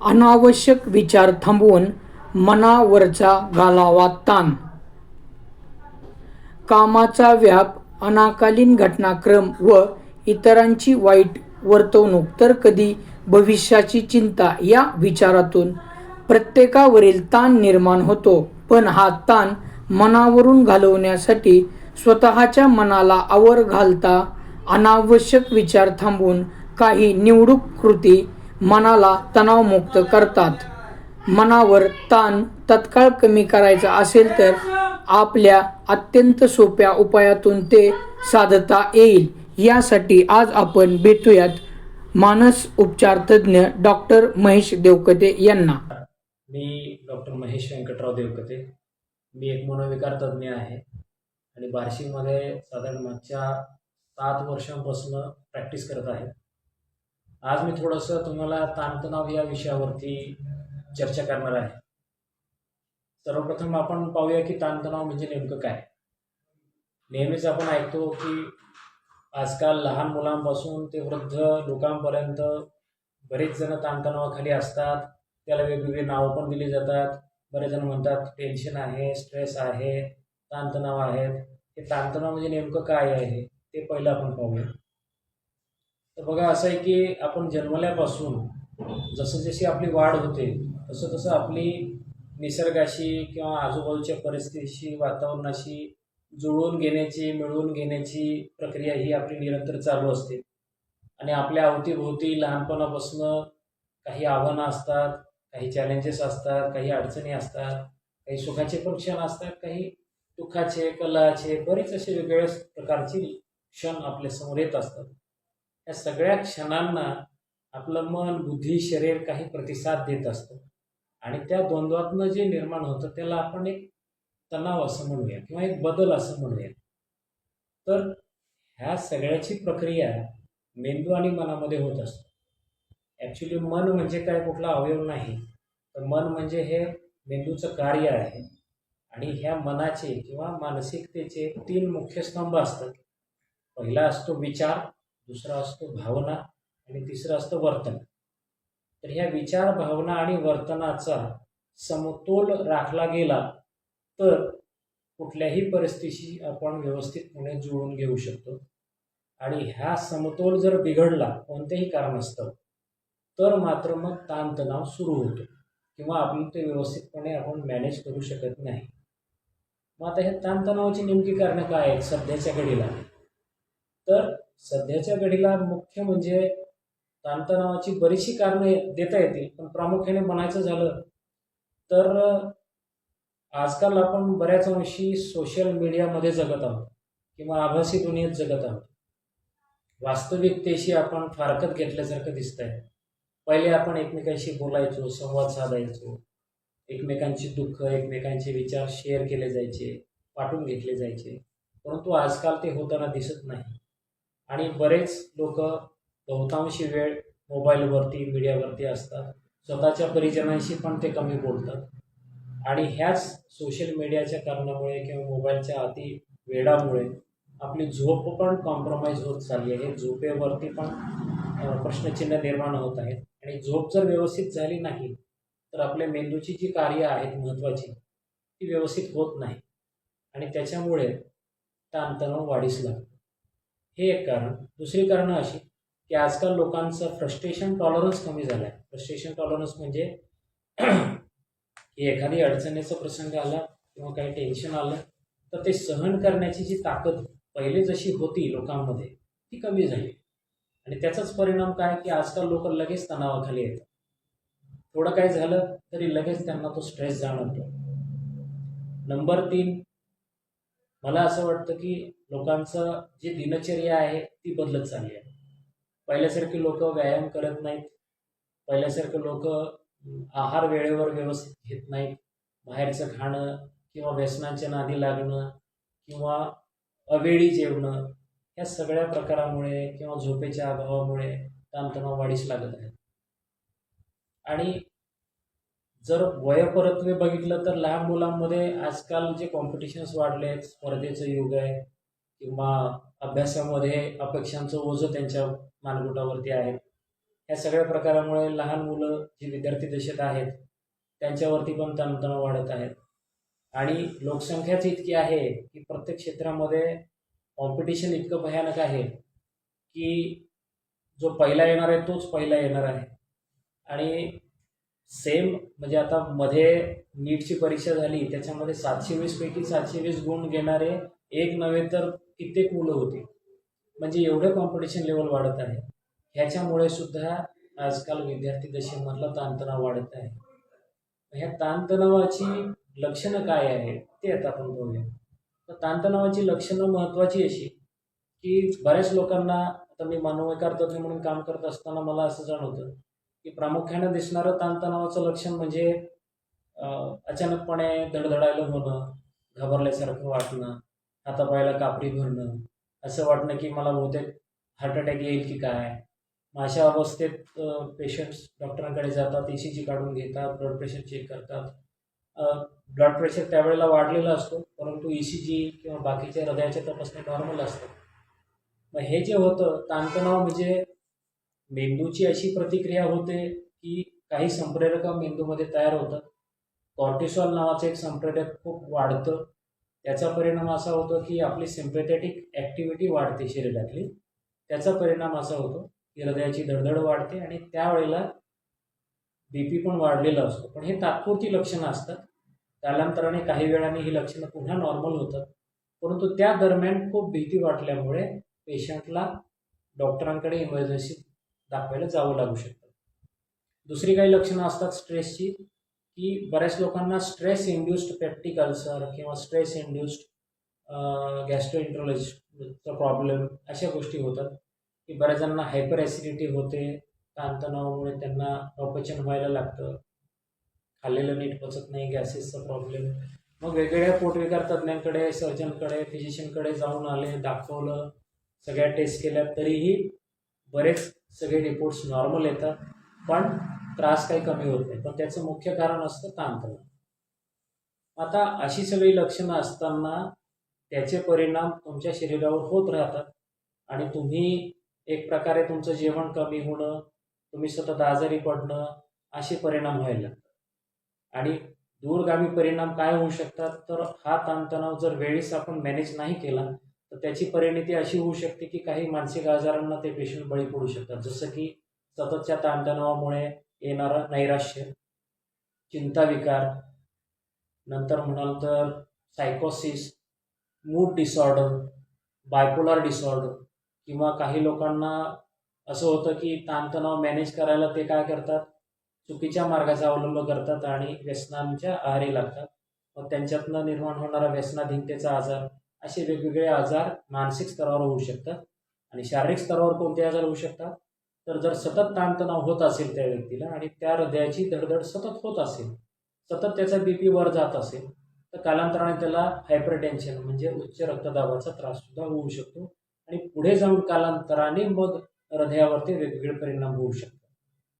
अनावश्यक विचार थांबवून मनावरचा घालावा ताण. कामाचा व्याप अनाकालीन घटनाक्रम व इतरांची वाईट वर्तवणूक तर कधी भविष्याची चिंता या विचारातून प्रत्येकावरील ताण निर्माण होतो. पण हा ताण मनावरून घालवण्यासाठी स्वतःच्या मनाला आवर घालता अनावश्यक विचार थांबवून काही निवडूक कृती मनाला तणावमुक्त करतात. मनावर ताण तत्काळ कमी करायचा असेल तर आपल्या अत्यंत सोप्या उपायातून ते साधता येईल. यासाठी आज आपण भेटूयात मानस उपचार तज्ज्ञ डॉक्टर महेश देवकते यांना. मी डॉक्टर महेश व्यंकटराव देवकते. मी एक मनोविकार तज्ज्ञ आहे. आणि बार्शीमध्ये साधारण मागच्या सात वर्षांपासून प्रॅक्टिस करत आहे. आज मी थोडंसं तुम्हाला ताणतणाव या विषयावरती चर्चा करणार आहे. सर्वप्रथम आपण पाहूया की ताणतणाव म्हणजे नेमकं काय? नेहमीच आपण ऐकतो की आजकाल लहान मुलांपासून ते वृद्ध लोकांपर्यंत बरेच जण ताणतणावाखाली असतात. त्याला वेगवेगळी नावं पण दिली जातात. बरेच जण म्हणतात टेन्शन आहे स्ट्रेस आहे ताणतणाव आहेत. हे ताणतणाव म्हणजे नेमकं काय आहे ते पहिलं आपण पाहूया. तर बघा असं आहे की आपण जन्मल्यापासून जसं जशी आपली वाढ होते तसं तसं आपली निसर्गाशी किंवा आजूबाजूच्या परिस्थितीशी वातावरणाशी जुळवून घेण्याची मिळवून घेण्याची प्रक्रिया ही आपली निरंतर चालू असते. आणि आपल्या अवतीभोवती लहानपणापासून काही आव्हानं असतात काही चॅलेंजेस असतात काही अडचणी असतात काही सुखाचे पण क्षण असतात काही दुःखाचे कलाचे बरेच असे वेगवेगळ्या प्रकारचे क्षण आपल्यासमोर येत असतात. या सगळ्या क्षणांना आपलं मन बुद्धी शरीर काही प्रतिसाद देत असतं. आणि त्या द्वंद्वातनं जे निर्माण होतं त्याला आपण एक तणाव असं म्हणूया किंवा एक बदल असं म्हणूया. तर ह्या सगळ्याची प्रक्रिया मेंदू आणि मनामध्ये होत असते. ॲक्च्युली मन म्हणजे काय कुठला अवयव नाही. तर मन म्हणजे हे मेंदूचं कार्य आहे. आणि ह्या मनाचे किंवा मानसिकतेचे तीन मुख्य स्तंभ असतात. पहिला असतो विचार दुसरा असतो भावना आणि तिसरं असतं वर्तन. तर ह्या विचार भावना आणि वर्तनाचा समतोल राखला गेला तर कुठल्याही परिस्थितीशी आपण व्यवस्थितपणे जुळून घेऊ शकतो. आणि ह्या समतोल जर बिघडला कोणत्याही कारणास्तव तर मात्र मग ताणतणाव सुरू होतो किंवा आपण ते व्यवस्थितपणे आपण मॅनेज करू शकत नाही. मग आता ह्या ताणतणावाची नेमकी कारणं काय आहेत? सध्याच्या घडीला. तर सध्याच्या घडीला मुख्य म्हणजे ताणतणावाची बरीचशी कारणं देता येतील पण प्रामुख्याने म्हणायचं झालं तर आजकाल आपण बऱ्याच अंशी सोशल मीडियामध्ये जगत आहोत किंवा आभासी दुनियेत जगत आहोत. वास्तविकतेशी आपण फारकत घेतल्यासारखं दिसत आहे पहिले आपण एकमेकांशी बोलायचो संवाद साधायचो. एकमेकांची दुःख एकमेकांचे विचार शेअर केले जायचे पाठवून घेतले जायचे. परंतु आजकाल ते होताना दिसत नाही. आणि बरेच लोक बहुतांशी वेळ मोबाईलवरती मीडियावरती असतात. स्वतःच्या परिजनांशी पण ते कमी बोलतात. आणि ह्याच सोशल मीडियाच्या कारणामुळे किंवा मोबाईलच्या अति वेडामुळे आपली झोप पण कॉम्प्रोमाइज होत चालली आहे. झोपेवरती पण प्रश्नचिन्ह निर्माण होत आहेत. आणि झोप जर व्यवस्थित झाली नाही तर आपल्या मेंदूची जी कार्य आहेत महत्त्वाची ती व्यवस्थित होत नाही. आणि त्याच्यामुळे ताणतणाव वाढीस लागतो. हे एक कारण. दुसरी कारणं अशी की आजकाल लोकांचं फ्रस्ट्रेशन टॉलरन्स कमी झालं आहे फ्रस्ट्रेशन टॉलरन्स म्हणजे की एखादी अडचणीचा प्रसंग आला किंवा काही टेन्शन आलं तर ते सहन करण्याची जी ताकद पहिले जशी होती लोकांमध्ये ती कमी झाली. आणि त्याचाच परिणाम काय की आजकाल लोक लगेच तणावाखाली येतात. थोडं काय झालं तरी लगेच त्यांना तो स्ट्रेस जाणवतो. नंबर तीन मला असं वाटतं की लोकांचं जी दिनचर्या आहे ती बदलत चालली आहे. पहिल्यासारखी लोक व्यायाम करत नाहीत. पहिल्यासारखं लोक आहार वेळेवर व्यवस्थित घेत नाहीत. बाहेरचं खाणं किंवा व्यसनांच्या नादी लागणं किंवा अवेळी जेवणं या सगळ्या प्रकारामुळे किंवा झोपेच्या अभावामुळे ताणतणाव वाढीस लागत आहे. आणि जर वयपरत्वे बघितलं तर लहान मुलांमध्ये आजकाल जे कॉम्पिटिशन्स वाढले आहेत स्पर्धेचं युग आहे किंवा अभ्यासामध्ये अपेक्षांचं ओझं त्यांच्या मानगुटावरती आहे. या सगळ्या प्रकारामुळे लहान मुलं जी विद्यार्थी दशेत आहेत त्यांच्यावरती पण तणतण वाढत आहेत. आणि लोकसंख्याच इतकी आहे की प्रत्येक क्षेत्रामध्ये कॉम्पिटिशन इतकं भयानक आहे की जो पहिला येणार आहे तोच पहिला येणार आहे. आणि सेम म्हणजे आता मध्ये नीटची परीक्षा झाली त्याच्यामध्ये सातशे वीसपैकी सातशे वीस गुण घेणारे एक नव्हे तर कित्येक मुलं होती. म्हणजे एवढं कॉम्पिटिशन लेवल वाढत आहे. ह्याच्यामुळे सुद्धा आजकाल विद्यार्थी दशेमधला ताणतणाव वाढत आहे. ह्या ताणतणावाची लक्षणं काय आहेत ते आता आपण बघूया. तर ताणतणावाची लक्षणं महत्त्वाची अशी की बऱ्याच लोकांना आता मी मानवकार तज्ज्ञ म्हणून काम करत असताना मला असं जाणवतं की प्रामुख्याने दिसणारं ताणतणावाचं लक्षण म्हणजे अचानकपणे धडधडायला होणं घाबरल्यासारखं वाटणं हातापायाला कापडी भरणं असं वाटणं की मला बहुतेक हार्ट अटॅक येईल की काय? मग अशा अवस्थेत पेशंट्स डॉक्टरांकडे जातात ए सी जी काढून घेतात ब्लड प्रेशर चेक करतात. ब्लड प्रेशर त्यावेळेला वाढलेला असतो परंतु ई सी जी किंवा बाकीच्या हृदयाच्या तपासण्या नॉर्मल असतात. मग हे जे होतं ताणतणाव म्हणजे मेंदूची अशी प्रतिक्रिया होते की काही संप्रेरकं मेंदूमध्ये तयार होतात. कॉर्टिसॉल नावाचं एक संप्रेरक खूप वाढतं. त्याचा परिणाम असा होतो की आपली सिम्पेथेटिक ॲक्टिव्हिटी वाढते शरीरातली. त्याचा परिणाम असा होतो की हृदयाची धडधड वाढते आणि त्यावेळेला बी पी पण वाढलेला असतो. पण हे तात्पुरती लक्षणं असतात. कालांतराने काही वेळाने ही लक्षणं पुन्हा नॉर्मल होतात. परंतु त्या दरम्यान खूप भीती वाटल्यामुळे पेशंटला डॉक्टरांकडे इमर्जन्सी दाखवायला जावं लागू शकतं. दुसरी काही लक्षणं असतात स्ट्रेसची की बऱ्याच लोकांना स्ट्रेस इंड्युस्ड पेप्टिक अल्सर किंवा स्ट्रेस इंड्युस्ड गॅस्ट्रोइंट्रोलॉजीचा प्रॉब्लेम अशा गोष्टी होतात की बऱ्याच जणांना हायपर ॲसिडिटी होते ताणतणावामुळे त्यांना अपचन व्हायला लागतं खाल्लेलं नीट पचत नाही गॅसेसचा प्रॉब्लेम मग वेगवेगळ्या पोटविकार तज्ज्ञांकडे सर्जनकडे फिजिशियनकडे जाऊन आले दाखवलं सगळ्या टेस्ट केल्या तरीही बरेच सगळे रिपोर्ट्स नॉर्मल येतात पण त्रास काही कमी होत नाही. पण त्याचं मुख्य कारण असतं ताणतणाव. आता अशी सगळी लक्षणं असताना त्याचे परिणाम तुमच्या शरीरावर होत राहतात आणि तुम्ही एक प्रकारे तुमचं जेवण कमी होणं तुम्ही सतत आजारी पडणं असे परिणाम व्हायला लागतात. आणि दूरगामी परिणाम काय होऊ शकतात? तर हा ताणतणाव जर वेळेस आपण मॅनेज नाही केला तर त्याची परिणिती अशी होऊ शकते की काही मानसिक आजारांना ते पेशंट बळी पडू शकतात. जसं की सततच्या ताणतणावामुळे येणारं नैराश्य चिंताविकार नंतर म्हणाल तर सायकोसिस मूड डिसऑर्डर बायपोलर डिसऑर्डर किंवा काही लोकांना असं होतं की ताणतणाव मॅनेज करायला ते काय करतात? चुकीच्या मार्गाचा अवलंब करतात आणि व्यसनांच्या आहारी लागतात. मग त्यांच्यातनं निर्माण होणारा व्यसनाधीनतेचा आजार असे वेगवेगळे आजार मानसिक स्तरावर होऊ शकतात आणि शारीरिक स्तरावर कोणते आजार होऊ शकतात? तर जर सतत ताणतणाव होत असेल त्या व्यक्तीला आणि त्या हृदयाची धडधड सतत होत असेल सतत त्याचा बी पी वर जात असेल तर कालांतराने त्याला हायपरटेन्शन म्हणजे उच्च रक्तदाबाचा त्रास सुद्धा होऊ शकतो आणि पुढे जाऊन कालांतराने मग हृदयावरती वेगवेगळे परिणाम होऊ शकतात.